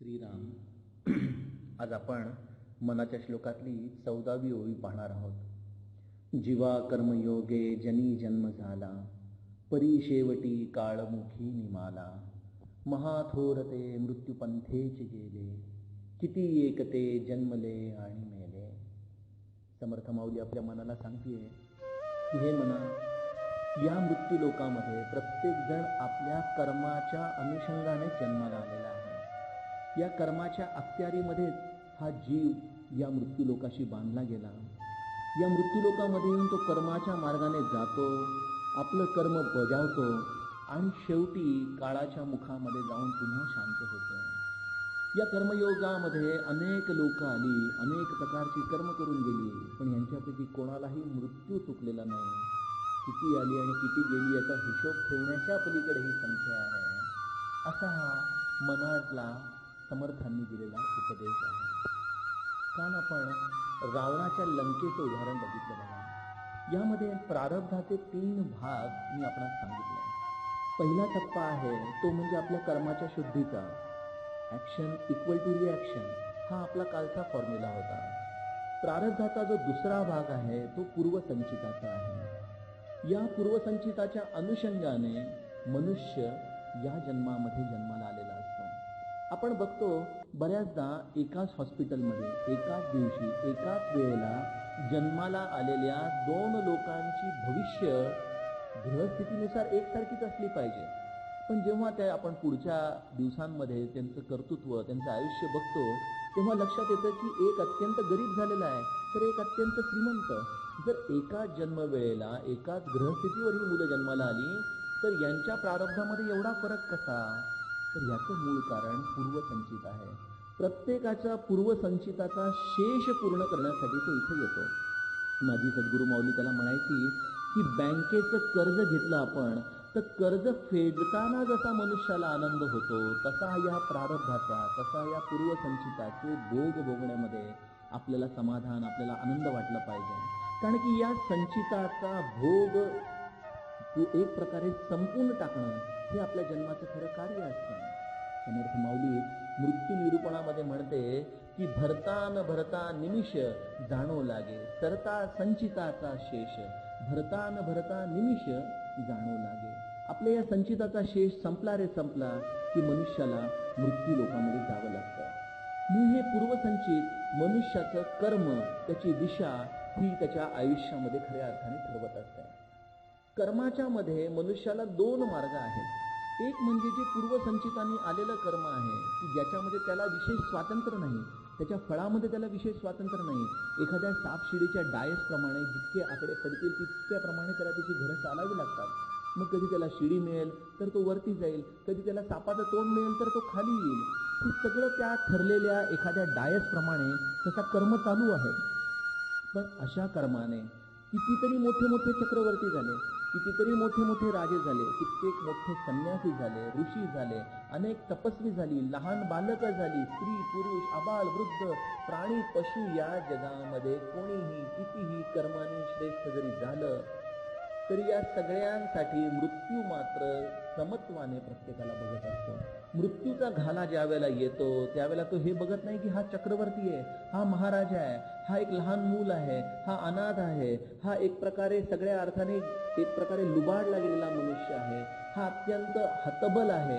श्रीराम आज आपण मनाच्या श्लोकातली चौदावी ओळी पाहणार आहोत. जीवा कर्मयोगे जनी जन्म झाला परी शेवटी काळमुखी निमाला. महाथोरते मृत्यूपंथेचे गेले किती एकते जन्मले आणि मेले. समर्थ माऊली आपल्या मनाला सांगतीये की हे मना या मृत्यू लोकामध्ये प्रत्येक जण आपल्या कर्माच्या अनुषंगाने जन्माला आलेला आहे. या कर्माच्या अखत्यारीमध्येच हा जीव या मृत्यूलोकाशी बांधला गेला. या मृत्यूलोकामध्ये येऊन तो कर्माच्या मार्गाने जातो आपलं कर्म बजावतो आणि शेवटी काळाच्या मुखामध्ये जाऊन पुन्हा शांत होतो. या कर्मयोगामध्ये अनेक लोक आली अनेक प्रकारची कर्म करून गेली पण यांच्यापैकी कोणालाही मृत्यू चुकलेला नाही. किती आली आणि किती गेली याचा हिशोब ठेवण्याच्या पलीकडे ही संख्या आहे. असा हा मनातला समर्थांनी दिलेला उपदेश आहे. काल आपण रावणाच्या लंकेचं उदाहरण बघितलं बघा. यामध्ये प्रारब्धाचे तीन भाग मी आपणास सांगितले पहिला टप्पा आहे तो म्हणजे आपल्या कर्माच्या शुद्धीचा. ॲक्शन इक्वल टू रिॲक्शन हा आपला कालचा फॉर्म्युला होता. प्रारब्धाचा जो दुसरा भाग आहे तो पूर्वसंचिताचा आहे. या पूर्वसंचिताच्या अनुषंगाने मनुष्य या जन्मामध्ये जन्माला आपण बघतो बऱ्याचदा एकाच हॉस्पिटलमध्ये एकाच दिवशी एकाच वेळेला जन्माला आलेल्या दोन लोकांची भविष्य गृहस्थितीनुसार एकसारखीच असली पाहिजे. पण जेव्हा त्या आपण पुढच्या दिवसांमध्ये त्यांचं कर्तृत्व त्यांचं आयुष्य बघतो तेव्हा लक्षात येतं की एक अत्यंत गरीब झालेला आहे तर एक अत्यंत श्रीमंत. जर एकाच जन्मवेळेला एकाच ग्रहस्थितीवर ही मुलं जन्माला आली तर यांच्या प्रारब्धामध्ये एवढा फरक कसा? तर याचं मूळ कारण पूर्वसंचित आहे. प्रत्येकाच्या पूर्वसंचिताचा शेष पूर्ण करण्यासाठी तो इथे येतो. माझी सद्गुरू माऊली त्याला म्हणायची की बँकेचं कर्ज घेतलं आपण तर कर्ज फेडताना जसा मनुष्याला आनंद होतो तसा या प्रारब्धाचा तसा या पूर्वसंचिताचे भोग भोगण्यामध्ये आपल्याला समाधान आपल्याला आनंद वाटला पाहिजे. कारण की या संचिताचा भोग एक प्रकारे संपून टाकणं हे आपल्या जन्माचं खरं कार्य असतं. समर्थ माऊली मृत्यू निरूपणामध्ये म्हणते की भरता न भरता निमिष जाणो लागे तरता संचिताचा शेष. भरता न भरता निमिष जाणो लागे. आपल्या या संचिताचा शेष संपला रे संपला की मनुष्याला मृत्यू लोकांमध्ये जावं लागतं. मी हे पूर्वसंचित मनुष्याचं कर्म त्याची दिशा ही त्याच्या आयुष्यामध्ये खऱ्या अर्थाने ठरवत असते. कर्माच्या मध्ये मनुष्याला दोन मार्ग आहेत. एक म्हणजे जे पूर्वसंचितांनी आलेलं कर्म आहे की ज्याच्यामध्ये त्याला विशेष स्वातंत्र्य नाही त्याच्या फळामध्ये त्याला विशेष स्वातंत्र्य नाही. एखाद्या सापशिडीच्या डायसप्रमाणे जितके आकडे पडतील तितक्याप्रमाणे त्याला त्याची घरं चालावी लागतात. मग कधी त्याला शिडी मिळेल तर तो वरती जाईल. कधी त्याला सापाचं तोंड मिळेल तर तो खाली येईल. हे सगळं त्या ठरलेल्या एखाद्या डायसप्रमाणे त्याचा कर्म चालू आहे. पण अशा कर्माने कितीतरी मोठे मोठे चक्रवर्ती झाले. कितीतरी मोठे मोठे राजे झाले कित्येक मोठे संन्यासी झाले ऋषी झाले अनेक तपस्वी झाली लहान बालक झाली स्त्री पुरुष अबाल वृद्ध प्राणी पशु या जगामध्ये कोणीही कितीही कर्माने श्रेष्ठ जरी झालं तर या सगळ्यांसाठी मृत्यू मात्र समत्वाने प्रत्येकाला बघत असतो. मृत्यूचा घाला ज्या वेळेला येतो त्यावेळेला तो हे बघत नाही की हा चक्रवर्ती आहे हा महाराजा आहे हा एक लहान मूल आहे हा अनाथ आहे हा एक प्रकारे सगळ्या अर्थाने एक प्रकारे लुबाडला गेलेला मनुष्य आहे हा अत्यंत हतबल आहे.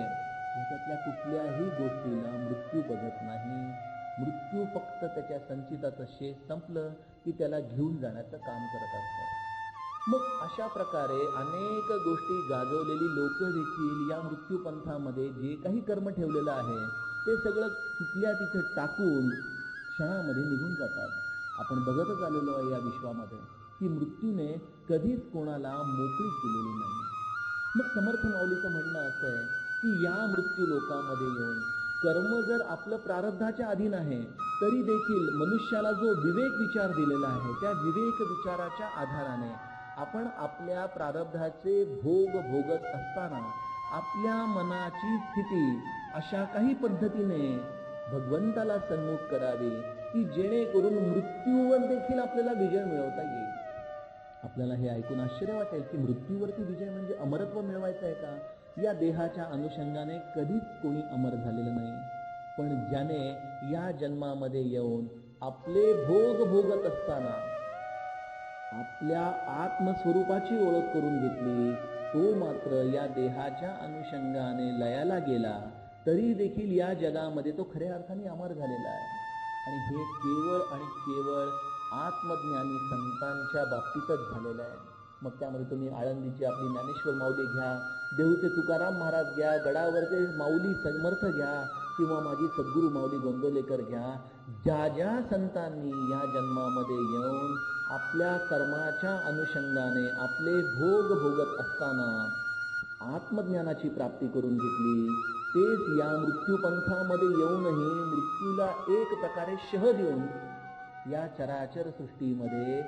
ह्याच्यातल्या कुठल्याही गोष्टीला मृत्यू बघत नाही. मृत्यू फक्त त्याच्या संचिताचं शेष संपलं की त्याला घेऊन जाण्याचं काम करत असतं. मग अशा प्रकारे अनेक गोष्टी गाजवलेली लोक देखील या मृत्यूपंथामध्ये जे काही कर्म ठेवलेलं आहे ते सगळं तिथल्या तिथं टाकून क्षणामध्ये निघून जातात. आपण बघतच आलेलो आहे या विश्वामध्ये की मृत्यूने कधीच कोणाला मोकळीक दिलेली नाही. मग समर्थ माऊलीचं म्हणणं असं आहे की या मृत्यू लोकांमध्ये येऊन कर्म जर आपलं प्रारब्धाच्या अधीन आहे तरी देखील मनुष्याला जो विवेक विचार दिलेला आहे त्या विवेक विचाराच्या आधाराने आपण आपल्या प्रारब्धाचे भोग भोगत असताना आपल्या मनाची स्थिती अशा काही पद्धतीने भगवंताला सन्मुख करावी की जेणेकरून मृत्यूवर देखील आपल्याला विजय मिळवता येईल. आपल्याला हे ऐकून आश्चर्य वाटेल की मृत्यूवरती विजय म्हणजे अमरत्व मिळवायचं आहे का? या देहाच्या अनुषंगाने कधीच कोणी अमर झालेलं नाही. पण ज्याने या जन्मामध्ये येऊन आपले भोग भोगत असताना आपल्या आत्मस्वरूपाची ओळख करून घेतली. तो मात्र या देहाच्या अनुषंगाने लयाला गेला. तरी देखील या जगामध्ये तो खऱ्या अर्थाने अमर झालेला आहे. आणि हे केवळ आणि केवळ आत्मज्ञानी संतांच्या बाबतीतच झालेलं आहे. मग त्यामध्ये तुम्ही आळंदीची आपली ज्ञानेश्वर माऊली घ्या देहूचे तुकाराम महाराज घ्या गडावरचे माऊली समर्थ घ्या किंवा माझी सद्गुरू माऊली गोंदवलेकर घ्या ज्या ज्या संतांनी या जन्मामध्ये येऊन आपल्या कर्माच्या अनुषंगाने आपले भोग भोगत असताना आत्मज्ञानाची प्राप्ती करून घेतली तेच या मृत्यूपंथामध्ये येऊनही मृत्यूला एक प्रकारे शह देऊन या चराचर सृष्टीमध्ये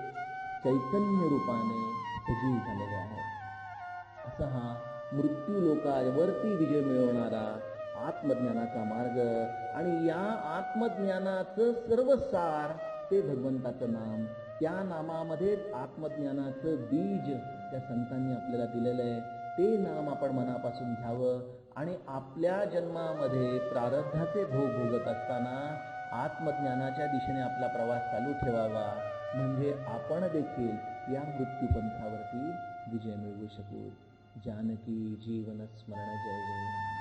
चैतन्य रूपाने सजीव झालेले आहेत असा हा मृत्यू लोकावरती विजय मिळवणारा आत्मज्ञानाचा मार्ग आणि या आत्मज्ञानाचं सर्व सार ते भगवंताचं नाम. त्या नामामध्ये आत्मज्ञानाचं बीज त्या संतांनी आपल्याला दिलेलं आहे. ते नाम आपण मनापासून घ्यावं आणि आपल्या जन्मामध्ये प्रारब्धाचे भोग भोगत असताना आत्मज्ञानाच्या दिशेने आपला प्रवास चालू ठेवावा. म्हणजे आपण देखील या मृत्यूपंथावरती विजय मिळवू शकू. जानकी जीवन स्मरण जय जय